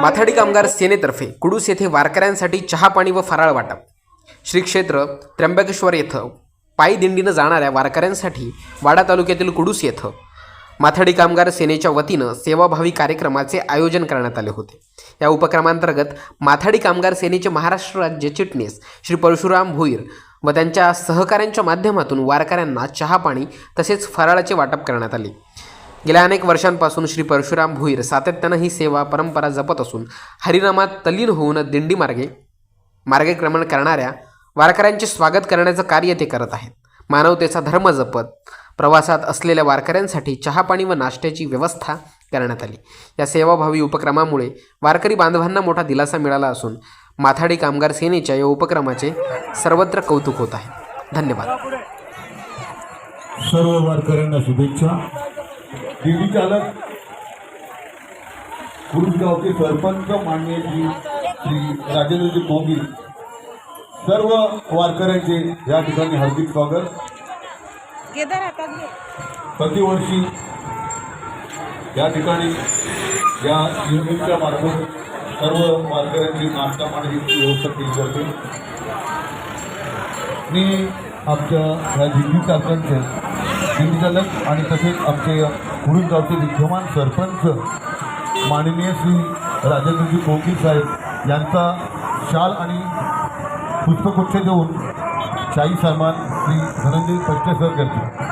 माथाडी कामगार सेनेतर्फे कुडूस येथे वारकऱ्यांसाठी चहा पाणी व फराळ वाटप. श्री क्षेत्र त्र्यंबकेश्वर येथं पायी दिंडीनं जाणाऱ्या वारकऱ्यांसाठी वाडा तालुक्यातील कुडूस येथं माथाडी कामगार सेनेच्या वतीनं सेवाभावी कार्यक्रमाचे आयोजन करण्यात आले होते. या उपक्रमांतर्गत माथाडी कामगार सेनेचे महाराष्ट्र राज्य चिटणीस श्री परशुराम भोईर व त्यांच्या सहकाऱ्यांच्या माध्यमातून वारकऱ्यांना चहा पाणी तसेच फराळाचे वाटप करण्यात आले. गेल्या अनेक वर्षांपासून श्री परशुराम भुईर सातत्यानं ही सेवा परंपरा जपत असून हरिनामात तल्लीन होऊन दिंडी मार्गे मार्गक्रमण करणाऱ्या वारकऱ्यांचे स्वागत करण्याचं कार्य ते करत आहेत. मानवतेचा धर्म जपत प्रवासात असलेल्या वारकऱ्यांसाठी चहापाणी व नाश्त्याची व्यवस्था करण्यात आली. या सेवाभावी उपक्रमामुळे वारकरी बांधवांना मोठा दिलासा मिळाला असून माथाडी कामगार सेनेच्या या उपक्रमाचे सर्वत्र कौतुक होत आहे. धन्यवाद. सर्व वारकऱ्यांना शुभेच्छा. दिंडी चालक. कुरुसगावचे सरपंच मान्यजी श्री राजेंद्रजी मोगी सर्व वारकऱ्यांचे या ठिकाणी हार्दिक स्वागत. प्रतिवर्षी या ठिकाणी या युनिटच्या मार्फत सर्व वारकऱ्यांची नाश्ता पाण्याची व्यवस्था केली जाते. मी आमच्या ह्या दिंडी शिवचालक आणि तसेच आमचे कुडून गावचे विद्यमान सरपंच माननीय श्री राजेंद्रजी कोकीर साहेब यांचा शाल आणि पुष्पगुच्छ देऊन शाही सन्मान श्री धनंजय पट्टे सर करतील.